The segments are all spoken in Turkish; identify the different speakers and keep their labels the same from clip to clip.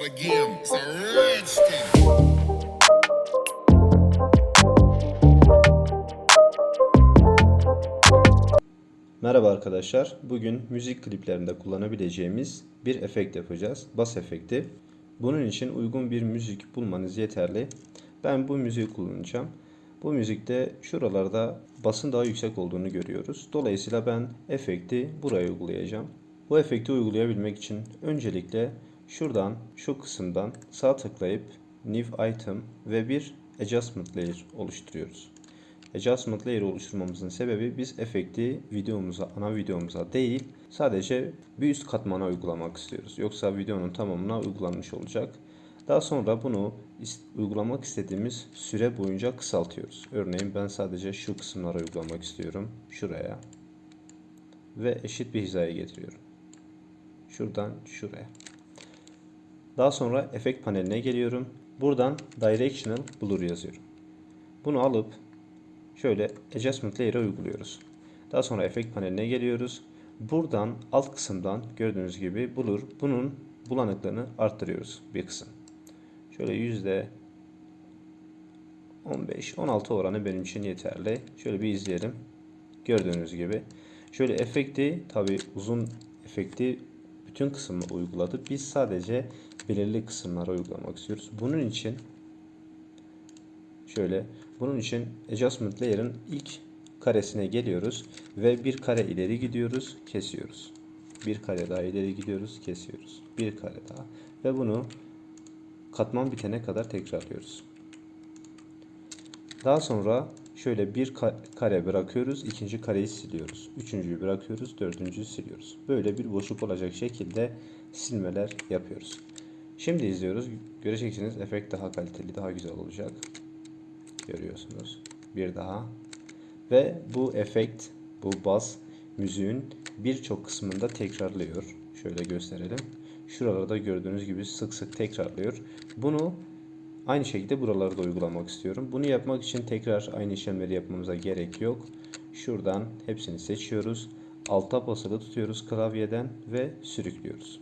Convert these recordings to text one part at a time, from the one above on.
Speaker 1: not a game, it's a rich thing.
Speaker 2: Merhaba arkadaşlar. Bugün müzik kliplerinde kullanabileceğimiz bir efekt yapacağız. Bas efekti. Bunun için uygun bir müzik bulmanız yeterli. Ben bu müziği kullanacağım. Bu müzikte şuralarda basın daha yüksek olduğunu görüyoruz. Dolayısıyla ben efekti buraya uygulayacağım. Bu efekti uygulayabilmek için öncelikle şuradan şu kısımdan sağ tıklayıp New Item ve bir Adjustment Layer oluşturuyoruz. Adjustment Layer oluşturmamızın sebebi biz efekti videomuza, ana videomuza değil sadece bir üst katmana uygulamak istiyoruz. Yoksa videonun tamamına uygulanmış olacak. Daha sonra bunu uygulamak istediğimiz süre boyunca kısaltıyoruz. Örneğin ben sadece şu kısımlara uygulamak istiyorum. Şuraya. Ve eşit bir hizaya getiriyorum. Şuradan şuraya. Daha sonra efekt paneline geliyorum. Buradan Directional Blur yazıyorum. Bunu alıp şöyle Adjustment Layer'a uyguluyoruz. Daha sonra efekt paneline geliyoruz. Buradan alt kısımdan gördüğünüz gibi Blur bunun bulanıklığını arttırıyoruz bir kısım. Şöyle yüzde 15-16 oranı benim için yeterli. Şöyle bir izleyelim. Gördüğünüz gibi. Şöyle efekti tabi uzun efekti bütün kısmı uyguladı. Biz sadece belirli kısımlara uygulamak istiyoruz. Bunun için şöyle bunun için adjustment layer'ın ilk karesine geliyoruz ve bir kare ileri gidiyoruz, kesiyoruz. Bir kare daha ileri gidiyoruz, kesiyoruz. Bir kare daha ve bunu katman bitene kadar tekrarlıyoruz. Daha sonra şöyle bir ka- kare bırakıyoruz, ikinci kareyi siliyoruz. Üçüncüyü bırakıyoruz, dördüncüyü siliyoruz. Böyle bir boşluk olacak şekilde silmeler yapıyoruz. Şimdi izliyoruz. Göreceksiniz efekt daha kaliteli, daha güzel olacak. Görüyorsunuz. Bir daha. Ve bu efekt, bu bas müziğin birçok kısmında tekrarlıyor. Şöyle gösterelim. Şuralarda gördüğünüz gibi sık sık tekrarlıyor. Bunu Aynı şekilde buralarda uygulamak istiyorum. Bunu yapmak için tekrar aynı işlemleri yapmamıza gerek yok. Şuradan hepsini seçiyoruz. Alta basılı tutuyoruz klavyeden ve sürüklüyoruz.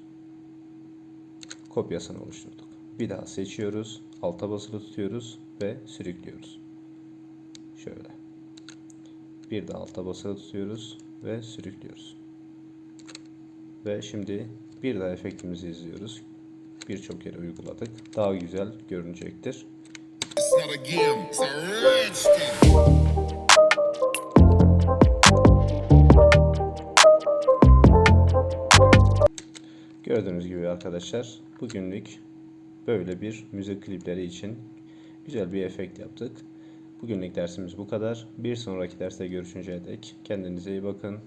Speaker 2: Kopyasını oluşturduk. Bir daha seçiyoruz. Alta basılı tutuyoruz ve sürüklüyoruz. Şöyle. Bir daha alta basılı tutuyoruz ve sürüklüyoruz. Ve şimdi bir daha efektimizi izliyoruz. Birçok yere uyguladık. Daha güzel görünecektir.
Speaker 1: It's not a game, it's a
Speaker 2: Gördüğünüz gibi arkadaşlar bugünlük böyle bir müzik klipleri için güzel bir efekt yaptık. Bugünlük dersimiz bu kadar. Bir sonraki derste görüşünceye dek kendinize iyi bakın.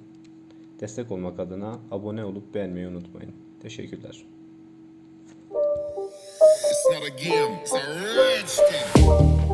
Speaker 2: Destek olmak adına abone olup beğenmeyi unutmayın. Teşekkürler.
Speaker 1: It's not a game, it's a.